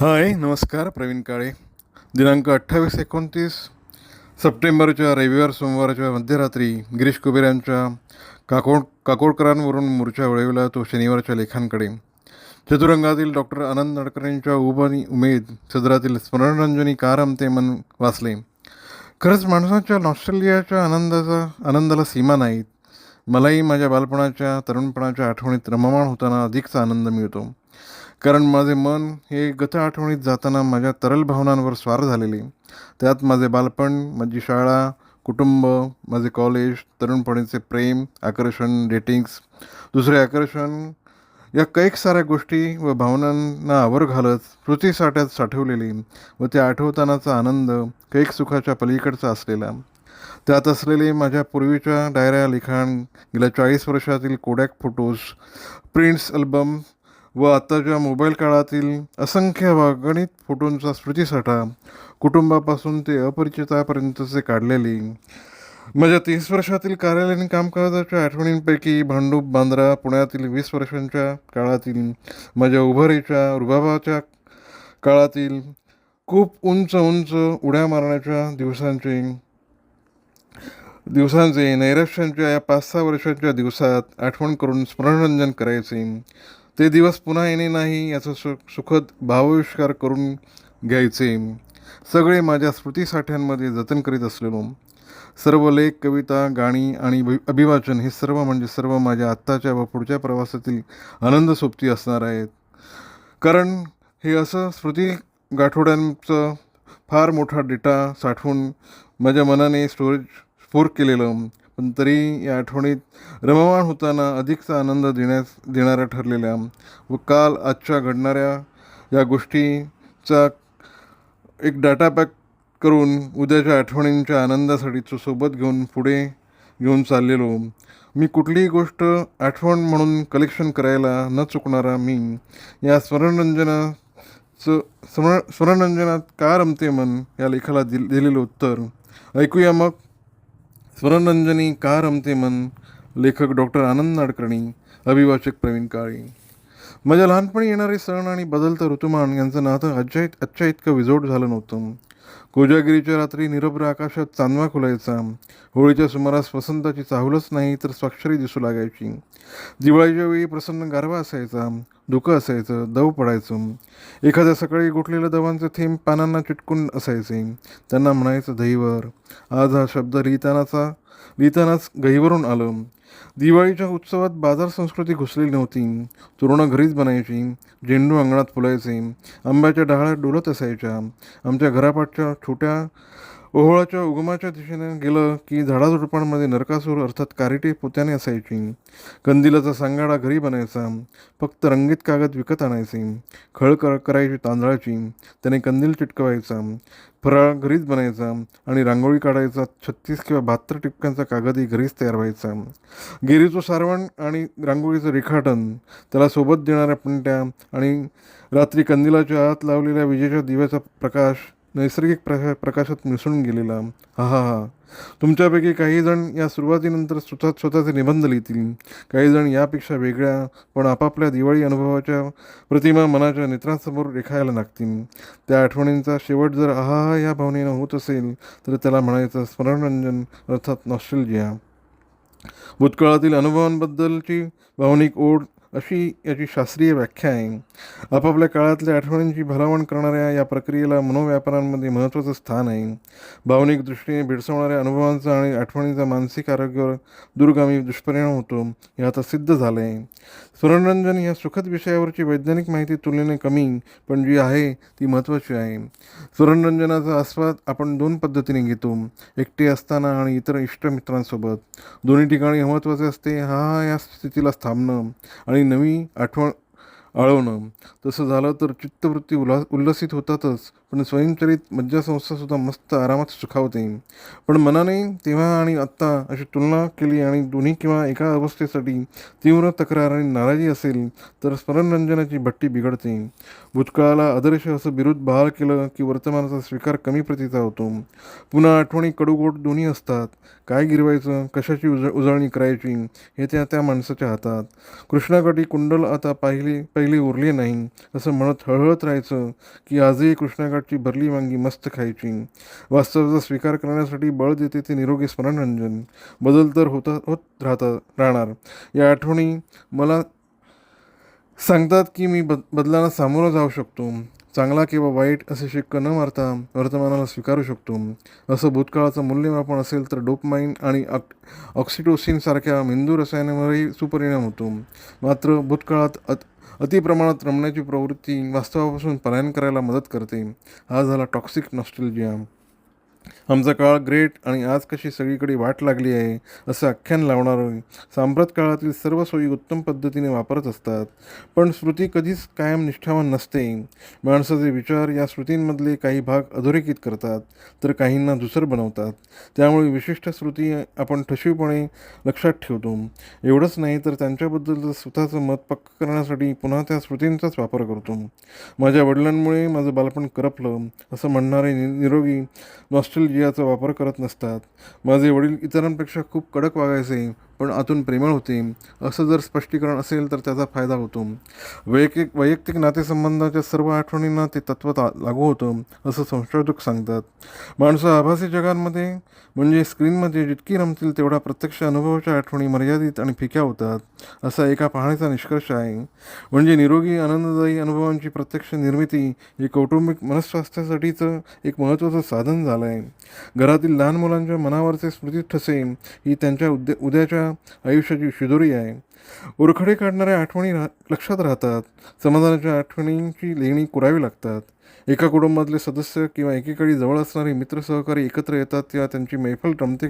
हाय नमस्कार प्रवीण काळे. दिनांक अठ्ठावीस एकोणतीस सप्टेंबरच्या रविवार सोमवारच्या मध्यरात्री गिरीश कुबेर यांच्या काकोड काकोडकरांवरून मोर्चा वळविला तो शनिवारच्या लेखांकडे. चतुरंगातील डॉक्टर आनंद नाडकर्णींच्या उबानी उमेद सदरातील स्मरणरंजनी कार रमते मन वाचले खरंच माणसाच्या ऑस्ट्रेलियाच्या आनंदाचा आनंदाला सीमा नाहीत मलाही माझ्या बालपणाच्या तरुणपणाच्या आठवणीत रममाण होताना अधिकचा आनंद मिळतो. कारण माझे मन हे गत आठवणीत जाताना माझ्या तरल भावनांवर स्वार झालेले. त्यात माझे बालपण माझी शाळा कुटुंब माझे कॉलेज तरुणपणीचे प्रेम आकर्षण डेटिंग्स दुसरे आकर्षण या कैक साऱ्या गोष्टी व भावनांना आवर घालत स्मृतीसाठ्यात साठवलेली व ते आठवतानाचा आनंद कैक सुखाच्या पलीकडचा असलेला. त्यात असलेले माझ्या पूर्वीच्या डायऱ्या लिखाण गेल्या चाळीस वर्षातील कोडॅक फोटोज प्रिंट्स अल्बम व आत्ताच्या मोबाईल काळातील असंख्य वागणित फोटोंचा स्मृतीसाठा कुटुंबापासून ते अपरिचितापर्यंतचे काढलेली. माझ्या तीस वर्षातील कार्यालयीन कामकाजाच्या आठवणींपैकी भांडूप बांद्रा पुण्यातील वीस वर्षांच्या काळातील माझ्या उभारीच्या रुबाबाच्या काळातील खूप उंच उंच उड्या मारण्याच्या दिवसांचे दिवसांचे नैराश्यांच्या या पाच सहा वर्षांच्या दिवसात आठवण करून स्मरणरंजन करायचे. ते दिवस पुन्हा येणे नाही याचा सु सुखद भावाविष्कार करून घ्यायचे. सगळे माझ्या स्मृतीसाठ्यांमध्ये जतन करीत असलेलो. सर्व लेख कविता गाणी आणि अभिवाचन हे सर्व म्हणजे सर्व माझ्या आत्ताच्या व पुढच्या प्रवासातील आनंद सोबती असणार आहेत. कारण हे असं स्मृती गाठोड्यांचं फार मोठा डेटा साठवून माझ्या मनाने स्टोरेज स्फोर केलेलं. पण तरी या आठवणीत रममाण होताना अधिकचा आनंद देण्यास देणाऱ्या ठरलेल्या व काल आजच्या घडणाऱ्या या गोष्टीचा एक डाटा पॅक करून उद्याच्या आठवणींच्या आनंदासाठी तो सोबत घेऊन पुढे घेऊन चाललेलो. मी कुठलीही गोष्ट आठवण म्हणून कलेक्शन करायला न चुकणारा मी या स्मरणरंजनाचं स्मरण स्मरणरंजनात का रमते मन या लेखाला दिल दिलेलं उत्तर. ऐकूया मग स्मरणरंजनी का रमते मन लेखक डॉक्टर आनंद नाडकर्णी अभिवाचक प्रवीण काळे. माझ्या लहानपणी येणारे सण आणि बदलतं ऋतुमान यांचं नातं आजच्या आजच्या इतकं विजोड झालं नव्हतं. कोजागिरीच्या रात्री निरभ्र आकाशात चांदवा खुलायचा. होळीच्या सुमारास वसंताची चाहूलच नाही तर स्वाक्षरी दिसू लागायची. दिवाळीच्या वेळी प्रसन्न गारवा असायचा धुकं असायचं दव पडायचं. एखाद्या सकाळी गोठलेल्या दवांचे थेंब पानांना चिटकून असायचे. त्यांना म्हणायचं दहीवर आज हा शब्द लिहितानाचा लिहितानाच गहीवरून आलं. दिवाळीच्या उत्सवात बाजार संस्कृती घुसलेली नव्हती. तोरणं घरीच बनायची झेंडू अंगणात फुलायचे. आंब्याच्या डहाळ्यात डोलत असायच्या. आमच्या घरापाठच्या छोट्या ओहोळाच्या उगमाच्या दिशेने गेलं की झाडाझुडपांमध्ये नरकासूर अर्थात कारिटे पोत्याने असायची. कंदिलाचा सांगाडा घरी बनायचा. फक्त रंगीत कागद विकत आणायचे. खळ कर करायची तांदळाची. त्याने कंदील चिटकवायचा. फराळ घरीच बनायचा आणि रांगोळी काढायचा. छत्तीस किंवा बहात्तर टिपक्यांचा कागदही घरीच तयार व्हायचा. गिरीचं सारवण आणि रांगोळीचं रेखाटन त्याला सोबत देणाऱ्या पंट्या आणि रात्री कंदिलाच्या आत लावलेल्या विजेच्या दिव्याचा प्रकाश नैसर्गिक प्रका प्रकाशात मिसळून गेलेला. हा हा. हा तुमच्यापैकी काही जण या सुरुवातीनंतर स्वतः स्वतःचे निबंध लिहितील. काही जण यापेक्षा वेगळ्या पण आपापल्या दिवाळी अनुभवाच्या प्रतिमा मनाच्या नेत्रांसमोर रेखायला लागतील. त्या आठवणींचा शेवट जर आहा या भावनेनं होत असेल तर त्याला म्हणायचं स्मरणरंजन अर्थात नॉस्ट्रेलिया भूतकाळातील अनुभवांबद्दलची भावनिक ओढ अशी याची शास्त्रीय व्याख्या आहे. आपापल्या काळातल्या आठवणींची भलावण करणाऱ्या या प्रक्रियेला मनोव्यापारांमध्ये महत्त्वाचं स्थान आहे. भावनिक दृष्टीने भेडसावणाऱ्या अनुभवांचा आणि आठवणींचा मानसिक आरोग्यावर दूरगामी दुष्परिणाम होतो हे आता सिद्ध झालं आहे स्मरणरंजन या सुखद विषयावरची वैज्ञानिक माहिती तुलनेने कमी पण जी आहे ती महत्त्वाची आहे. स्मरणरंजनाचा आस्वाद आपण दोन पद्धतीने घेतो एकटे असताना आणि इतर इष्टमित्रांसोबत दोन्ही ठिकाणी महत्त्वाचे असते हा हा या स्थितीला थांबणं आणि नवी आठवण आळवणं. तसं झालं तर चित्तवृत्ती उल्हा उल्लसित होतातच पण स्वयंचलित मज्जासंस्थासुद्धा मस्त आरामात सुखावते. पण मनाने तेव्हा आणि आत्ता अशी तुलना केली आणि दोन्ही किंवा एका अवस्थेसाठी तीव्र तक्रार आणि नाराजी असेल तर स्मरणरंजनाची भट्टी बिघडते. भूतकाळाला आदर्श असं बिरुद बहाल केलं की वर्तमानाचा स्वीकार कमी प्रतीचा होतो. पुन्हा आठवणी कडूगोट दोन्ही असतात. काय गिरवायचं कशाची उज उजळणी करायची हे त्या त्या माणसाच्या हातात. कृष्णाकाठी कुंडल आता पाहिले पहिले उरले नाही असं म्हणत हळहळत राहायचं की आजही कृष्णाकाठी कृष्णाकाठची भरली वांगी मस्त खायची. वास्तवाचा स्वीकार करण्यासाठी बळ देते ते निरोगी स्मरणरंजन. बदल तर होता होत राहता राहणार. या आठवणी मला सांगतात की मी बद बदलांना सामोरं जाऊ शकतो. चांगला किंवा वाईट असे शिक्क न मारता वर्तमानाला स्वीकारू शकतो. असं भूतकाळाचं मूल्यमापन असेल तर डोपमाइन आणि ऑक ऑक्सिटोसिनसारख्या मेंदू रसायनावरही सुपरिणाम होतो. मात्र भूतकाळात अतिप्रमाणात रमण्याची प्रवृत्ती वास्तवापासून पलायन करायला मदत करते. हा झाला टॉक्सिक नॉस्टेल्जिया आमचा काळ ग्रेट आणि आज कशी सगळीकडे वाट लागली आहे असं आख्यान लावणारं सांप्रत काळातील सर्व सोयी उत्तम पद्धतीने वापरत असतात. पण स्मृती कधीच कायम निष्ठावान नसते. माणसाचे विचार या स्मृतींमधले काही भाग अधोरेखित करतात तर काहींना दुसर बनवतात. त्यामुळे विशिष्ट स्मृती आपण ठशीवपणे लक्षात ठेवतो. एवढंच नाही तर त्यांच्याबद्दलचं स्वतःचं मत पक्क करण्यासाठी पुन्हा त्या स्मृतींचाच वापर करतो. माझ्या वडिलांमुळे माझं बालपण करपलं असं म्हणणारे नि निरोगी वापर करत नसतात. माझे वडील इतरांपेक्षा खूप कडक वागायचे. पण आतून प्रेमळ होते. असं जर स्पष्टीकरण असेल तर त्याचा फायदा होतो. वैयक्तिक वैयक्तिक नातेसंबंधाच्या सर्व आठवणींना ते तत्त्व लागू होतं असं संशोधक सांगतात. माणसं आभासी जगांमध्ये म्हणजे स्क्रीनमध्ये जितकी रमतील तेवढा प्रत्यक्ष अनुभवाच्या आठवणी मर्यादित आणि फिक्या होतात असा एका पाहणीचा निष्कर्ष आहे. म्हणजे निरोगी आनंददायी अनुभवांची प्रत्यक्ष निर्मिती हे कौटुंबिक मनस्वास्थ्यासाठीचं एक महत्त्वाचं साधन झालं आहे घरातील लहान मुलांच्या मनावरचे स्मृती ठसे ही त्यांच्या उद्या उद्याच्या आपल्या आयुष्याची शिदोरी आहे. उरखडे काढणाऱ्या आठवणी रा लक्षात राहतात. समाधानाच्या आठवणींची लेणी कुरावी लागतात. एका कुटुंबातले सदस्य किंवा एकेकाळी जवळ असणारे मित्र सहकारी एकत्र येतात तेव्हा त्यांची मैफल रमते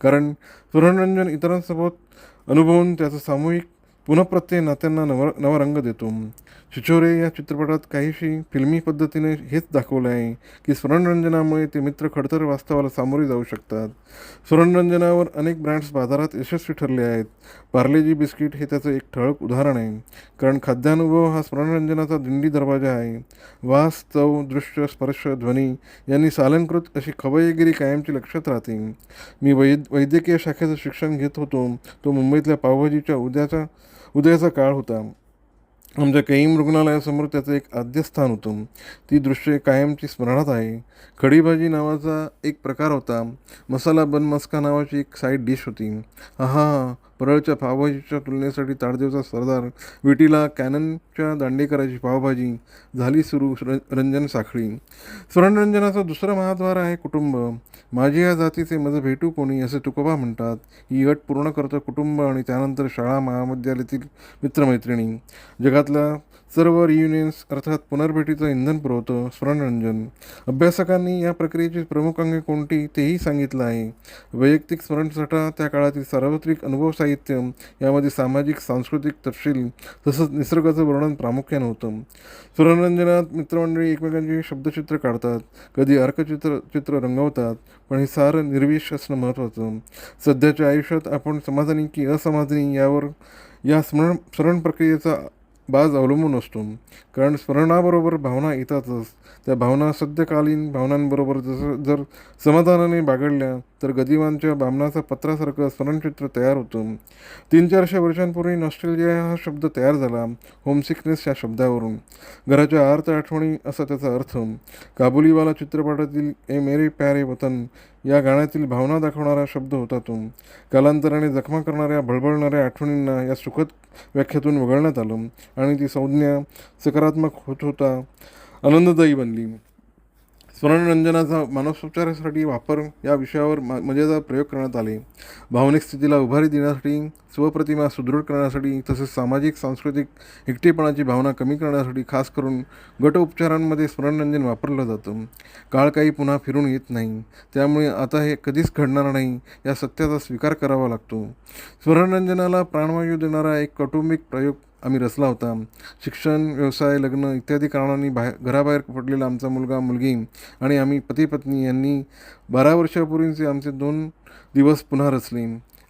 कारण स्मरणरंजन इतरांसोबत अनुभवून त्याचा सामूहिक पुनःप्रत्यय नात्यांना नव नवा रंग देतो. छिछोरे या चित्रपटात काहीशी फिल्मी पद्धतीने हेच दाखवलं आहे की स्मरणरंजनामुळे ते मित्र खडतर वास्तवाला सामोरे जाऊ शकतात. स्मरणरंजनावर अनेक ब्रँड्स बाजारात यशस्वी ठरले आहेत. पार्लेजी बिस्किट हे त्याचं एक ठळक उदाहरण आहे. कारण खाद्यानुभव हा स्मरणरंजनाचा दिंडी दरवाजा आहे. वास चव दृश्य स्पर्श ध्वनी यांनी सालंकृत अशी खवयगिरी कायमची लक्षात राहते. मी वैद वैद्यकीय शाखेचं शिक्षण घेत होतो. तो मुंबईतल्या पावभाजीच्या उद्याचा उदयाचा काळ होता. आमच्या कैम रुग्णालयासमोर त्याचं एक आद्यस्थान होतं. ती दृश्ये कायमची स्मरणात आहे. खडीभाजी नावाचा एक प्रकार होता. मसाला बन मस्का नावाची एक साईड डिश होती. हा हा परळच्या पावभाजीच्या तुलनेसाठी ताडदेवचा सरदार विटीला कॅननच्या दांडेकराची पावभाजी. झाली सुरू रंजन साखळी. स्वर्णरंजनाचा दुसरा महाद्वार आहे कुटुंब. माझी या जातीचे मज भेटू कोणी असे तुकोबा म्हणतात. ही अट पूर्ण करतं कुटुंब आणि त्यानंतर शाळा महाविद्यालयातील मित्रमैत्रिणी. जगातल्या सर्व रियुनियन्स अर्थात पुनर्भेटीचं इंधन पुरवतं स्मरणरंजन. अभ्यासकांनी या प्रक्रियेची प्रमुख अंगे कोणती तेही सांगितलं आहे. वैयक्तिक स्मरणसाठा त्या काळातील सार्वत्रिक अनुभव साहित्य यामध्ये सामाजिक सांस्कृतिक तपशील तसंच निसर्गाचं वर्णन प्रामुख्यानं होतं. स्मरणरंजनात मित्रमंडळी एकमेकांची शब्दचित्र काढतात कधी अर्कचित्र चित्र रंगवतात पण हे सारं निर्विष असणं महत्त्वाचं. सध्याच्या आयुष्यात आपण समाधानी की असमाधानी यावर या स्मरण स्मरण प्रक्रियेचा बाज अवलंबून असतो. कारण स्मरणाबरोबर भावना येतातच. त्या भावना सद्यकालीन भावनांबरोबर जसं जर समाधानाने बागडल्या तर गदिमांच्या बामणाचा पत्रासारखं स्मरणचित्र तयार होतं. तीन चारशे वर्षांपूर्वी नॉस्ट्रेलिया हा शब्द तयार झाला होमसिकनेस या शब्दावरून. घराच्या आर्त आठवणी असा त्याचा अर्थ. काबुलीवाला चित्रपटातील ए मेरे प्यारे वतन या गाण्यातील भावना दाखवणारा शब्द होता तो. कालांतराने जखमा करणाऱ्या भळबळणाऱ्या आठवणींना या सुखद व्याख्यातून वगळण्यात आलं आणि ती संज्ञा सकारात्मक होत होता आनंददायी बनली. स्मरणरंजनाचा मानसोपचारासाठी वापर या विषयावर म म्हणजे मजेदार प्रयोग करण्यात आले भावनिक स्थितीला उभारी देण्यासाठी स्वप्रतिमा सुदृढ करण्यासाठी तसेच सामाजिक सांस्कृतिक एकटेपणाची भावना कमी करण्यासाठी खास करून गट उपचारांमध्ये स्मरणरंजन वापरलं जातं. काळ काही पुन्हा फिरून येत नाही. त्यामुळे आता हे कधीच घडणार नाही या सत्याचा स्वीकार करावा लागतो. स्मरणरंजनाला प्राणवायू देणारा एक कौटुंबिक प्रयोग आम्ही रचला होता. शिक्षण व्यवसाय लग्न इत्यादी कारणांनी बाहेर घराबाहेर पडलेला आमचा मुलगा मुलगी आणि आम्ही पती पत्नी यांनी बारा वर्षापूर्वीचे आमचे दोन दिवस पुन्हा रचले.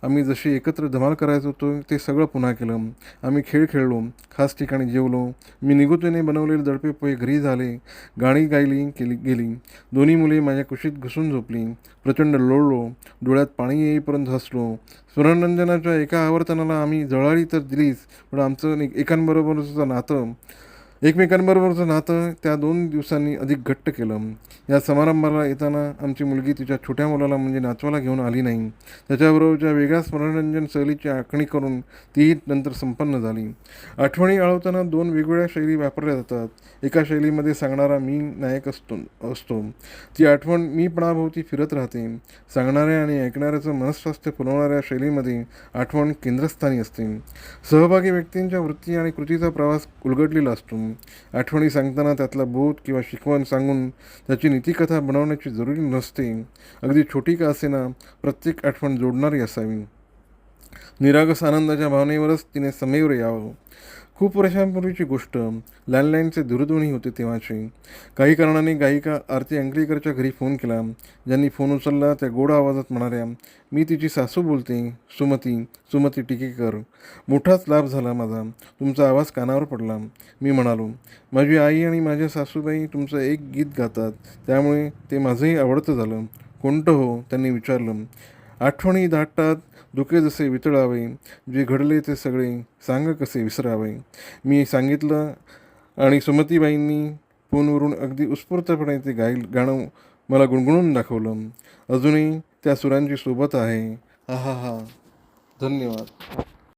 आम्ही जशी एकत्र धमाल करायचो होतो ते सगळं पुन्हा केलं. आम्ही खेळ खेळलो खास ठिकाणी जेवलो. मी निगुतीने बनवलेले दडपे पोहे घरी झाले गाणी गायली केली गेली. दोन्ही मुले माझ्या कुशीत घुसून झोपली. प्रचंड लोळलो. डोळ्यात पाणी येईपर्यंत हसलो. स्मरणरंजनाच्या एका आवर्तनाला आम्ही जळाळी तर दिलीच पण आमचं एक- एकांबरोबरचं नातं एकमेकांबरोबरचं नातं त्या दोन दिवसांनी अधिक घट्ट केलं. या समारंभाला येताना आमची मुलगी तिच्या छोट्या मुलाला म्हणजे नाचवाला घेऊन आली नाही. त्याच्याबरोबरच्या वेगळ्या स्मरणरंजन सहलीची आखणी करून तीही नंतर संपन्न झाली. आठवणी आळवताना दोन वेगवेगळ्या शैली वापरल्या जातात. एका शैलीमध्ये सांगणारा मी नायक असतो असतो. ती आठवण मीपणाभोवती फिरत राहते. सांगणाऱ्या आणि ऐकणाऱ्याचं मनस्वास्थ्य फुलवणाऱ्या शैलीमध्ये आठवण केंद्रस्थानी असते. सहभागी व्यक्तींच्या वृत्ती आणि कृतीचा प्रवास उलगडलेला असतो. आठवणी सांगताना त्यातला बोध किंवा शिकवण सांगून त्याची नीतिकथा बनवण्याची जरुरी नसते. अगदी छोटी का असेना प्रत्येक आठवण जोडणारी असावी. निरागस आनंदाच्या भावनेवरच तिने समेवर यावं. खूप वर्षांपूर्वीची गोष्ट. लँडलाईनचे दूरध्वनी होते तेव्हाची. काही कारणाने गायिका आरती अंकलेकरच्या घरी फोन केला. ज्यांनी फोन उचलला त्या गोड आवाजात म्हणाल्या मी तिची सासू बोलते सुमती सुमती टिकेकर. मोठाच लाभ झाला माझा. तुमचा आवाज कानावर पडला. मी म्हणालो माझी आई आणि माझ्या सासूबाई तुमचं एक गीत गातात. त्यामुळे ते माझंही आवडतं झालं. कोणतं हो? त्यांनी विचारलं. आठवणी दाटतात दुखे जसे वितळावे जे घडले ते सगळे सांग कसे विसरावे. मी सांगितलं आणि सुमतीबाईंनी फोनवरून अगदी उत्स्फूर्तपणे ते गाय गाणं मला गुणगुणून दाखवलं. अजूनही त्या सुरांची सोबत आहे. हा हा हा धन्यवाद.